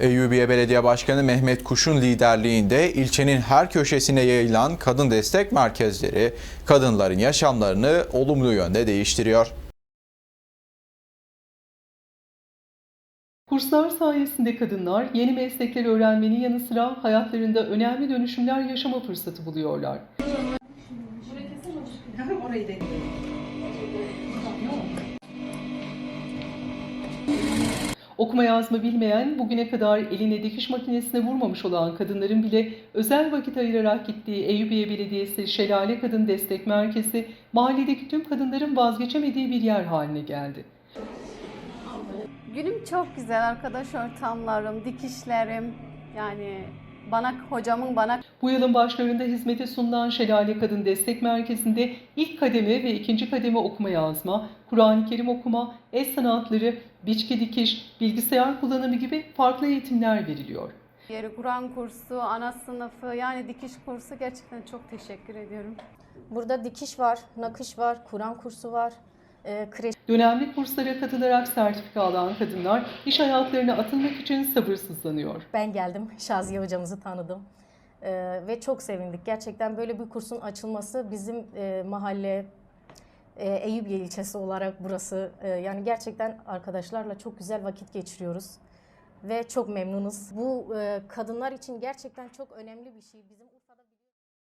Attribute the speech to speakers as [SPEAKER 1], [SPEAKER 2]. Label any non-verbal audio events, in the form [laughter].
[SPEAKER 1] Eyyubiye Belediye Başkanı Mehmet Kuş'un liderliğinde ilçenin her köşesine yayılan kadın destek merkezleri kadınların yaşamlarını olumlu yönde değiştiriyor.
[SPEAKER 2] Kurslar sayesinde kadınlar yeni meslekler öğrenmenin yanı sıra hayatlarında önemli dönüşümler yaşama fırsatı buluyorlar. [laughs] Okuma yazma bilmeyen, bugüne kadar eline dikiş makinesine vurmamış olan kadınların bile özel vakit ayırarak gittiği Eyüpiye Belediyesi Şelale Kadın Destek Merkezi, mahalledeki tüm kadınların vazgeçemediği bir yer haline geldi.
[SPEAKER 3] Günüm çok güzel arkadaş ortamlarım, dikişlerim yani bana hocamın bana
[SPEAKER 2] Bu yılın başlarında hizmete sunulan Şelale Kadın Destek Merkezi'nde ilk kademe ve ikinci kademe okuma yazma, Kur'an-ı Kerim okuma, el sanatları, biçki dikiş, bilgisayar kullanımı gibi farklı eğitimler veriliyor.
[SPEAKER 3] yeri Kur'an kursu, ana sınıfı yani dikiş kursu gerçekten çok teşekkür ediyorum.
[SPEAKER 4] Burada dikiş var, nakış var, Kur'an kursu var, e, kreş
[SPEAKER 2] Dönemli kurslara katılarak sertifika alan kadınlar iş hayatlarına atılmak için sabırsızlanıyor.
[SPEAKER 4] Ben geldim, Şaziye hocamızı tanıdım E, ve çok sevindik. Gerçekten böyle bir kursun açılması bizim e, mahalle, e, Eyüpiye ilçesi olarak burası e, yani gerçekten arkadaşlarla çok güzel vakit geçiriyoruz ve çok memnunuz. Bu e, kadınlar için gerçekten çok önemli bir şey. Bizim Urfa'da